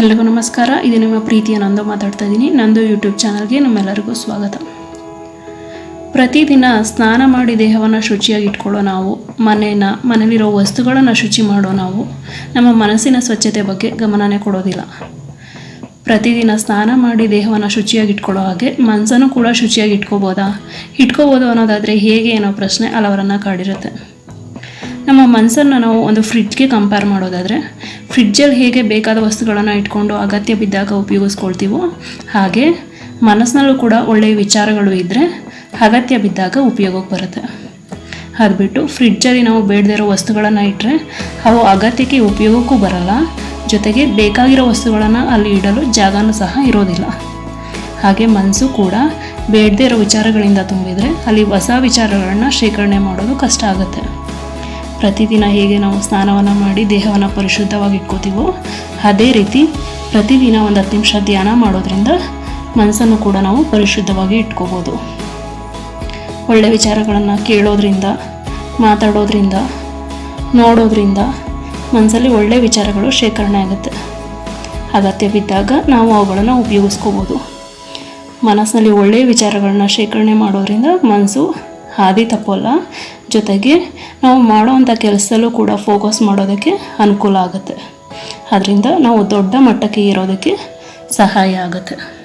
ಎಲ್ರಿಗೂ ನಮಸ್ಕಾರ. ಇದು ನಿಮ್ಮ ಪ್ರೀತಿಯ ನಂದು ಮಾತಾಡ್ತಾ ಇದ್ದೀನಿ. ನಂದು ಯೂಟ್ಯೂಬ್ ಚಾನಲ್ಗೆ ನಮ್ಮೆಲ್ಲರಿಗೂ ಸ್ವಾಗತ. ಪ್ರತಿದಿನ ಸ್ನಾನ ಮಾಡಿ ದೇಹವನ್ನು ಶುಚಿಯಾಗಿ ಇಟ್ಕೊಳ್ಳೋ ನಾವು, ಮನೇನ ಮನೇಲಿರೋ ವಸ್ತುಗಳನ್ನು ಶುಚಿ ಮಾಡೋ ನಾವು, ನಮ್ಮ ಮನಸ್ಸಿನ ಸ್ವಚ್ಛತೆ ಬಗ್ಗೆ ಗಮನನೇ ಕೊಡೋದಿಲ್ಲ. ಪ್ರತಿದಿನ ಸ್ನಾನ ಮಾಡಿ ದೇಹವನ್ನು ಶುಚಿಯಾಗಿ ಇಟ್ಕೊಳ್ಳೋ ಹಾಗೆ ಮನಸ್ಸನ್ನು ಕೂಡ ಶುಚಿಯಾಗಿ ಇಟ್ಕೋಬೋದಾ? ಇಟ್ಕೋಬೋದು ಅನ್ನೋದಾದರೆ ಹೇಗೆ ಅನ್ನೋ ಪ್ರಶ್ನೆ ಹಲವರನ್ನು ಕಾಡಿರುತ್ತೆ. ನಮ್ಮ ಮನಸ್ಸನ್ನು ನಾವು ಒಂದು ಫ್ರಿಡ್ಜ್ಗೆ ಕಂಪೇರ್ ಮಾಡೋದಾದರೆ ಫ್ರಿಡ್ಜಲ್ಲಿ ಹೇಗೆ ಬೇಕಾದ ವಸ್ತುಗಳನ್ನು ಇಟ್ಕೊಂಡು ಅಗತ್ಯ ಬಿದ್ದಾಗ ಉಪಯೋಗಿಸ್ಕೊಳ್ತೀವೋ ಹಾಗೆ ಮನಸ್ಸಿನಲ್ಲೂ ಕೂಡ ಒಳ್ಳೆಯ ವಿಚಾರಗಳು ಇದ್ದರೆ ಅಗತ್ಯ ಬಿದ್ದಾಗ ಉಪಯೋಗಕ್ಕೆ ಬರುತ್ತೆ. ಅದು ಬಿಟ್ಟು ಫ್ರಿಡ್ಜಲ್ಲಿ ನಾವು ಬೇಡದಿರೋ ವಸ್ತುಗಳನ್ನು ಇಟ್ಟರೆ ಅವು ಅಗತ್ಯಕ್ಕೆ ಉಪಯೋಗಕ್ಕೂ ಬರಲ್ಲ, ಜೊತೆಗೆ ಬೇಕಾಗಿರೋ ವಸ್ತುಗಳನ್ನು ಅಲ್ಲಿ ಇಡಲು ಜಾಗನೂ ಸಹ ಇರೋದಿಲ್ಲ. ಹಾಗೆ ಮನಸ್ಸು ಕೂಡ ಬೇಡದೇ ಇರೋ ವಿಚಾರಗಳಿಂದ ತುಂಬಿದರೆ ಅಲ್ಲಿ ಹೊಸ ವಿಚಾರಗಳನ್ನು ಶೇಖರಣೆ ಮಾಡೋದು ಕಷ್ಟ ಆಗುತ್ತೆ. ಪ್ರತಿದಿನ ಹೇಗೆ ನಾವು ಸ್ನಾನವನ್ನು ಮಾಡಿ ದೇಹವನ್ನು ಪರಿಶುದ್ಧವಾಗಿ ಇಟ್ಕೋತೀವೋ, ಅದೇ ರೀತಿ ಪ್ರತಿದಿನ ಒಂದು ಹತ್ತು ನಿಮಿಷ ಧ್ಯಾನ ಮಾಡೋದ್ರಿಂದ ಮನಸ್ಸನ್ನು ಕೂಡ ನಾವು ಪರಿಶುದ್ಧವಾಗಿ ಇಟ್ಕೋಬೋದು. ಒಳ್ಳೆ ವಿಚಾರಗಳನ್ನು ಕೇಳೋದ್ರಿಂದ, ಮಾತಾಡೋದ್ರಿಂದ, ನೋಡೋದ್ರಿಂದ ಮನಸ್ಸಲ್ಲಿ ಒಳ್ಳೆ ವಿಚಾರಗಳು ಶೇಖರಣೆ ಆಗುತ್ತೆ. ಅಗತ್ಯ ಬಿದ್ದಾಗ ನಾವು ಅವುಗಳನ್ನು ಉಪಯೋಗಿಸ್ಕೋಬೋದು. ಮನಸ್ಸಿನಲ್ಲಿ ಒಳ್ಳೆಯ ವಿಚಾರಗಳನ್ನ ಶೇಖರಣೆ ಮಾಡೋದ್ರಿಂದ ಮನಸ್ಸು ಹಾದಿ ತಪ್ಪೋಲ್ಲ. ಜೊತೆಗೆ ನಾವು ಮಾಡೋವಂಥ ಕೆಲಸದಲ್ಲೂ ಕೂಡ ಫೋಕಸ್ ಮಾಡೋದಕ್ಕೆ ಅನುಕೂಲ ಆಗುತ್ತೆ. ಅದರಿಂದ ನಾವು ದೊಡ್ಡ ಮಟ್ಟಕ್ಕೆ ಇರೋದಕ್ಕೆ ಸಹಾಯ ಆಗುತ್ತೆ.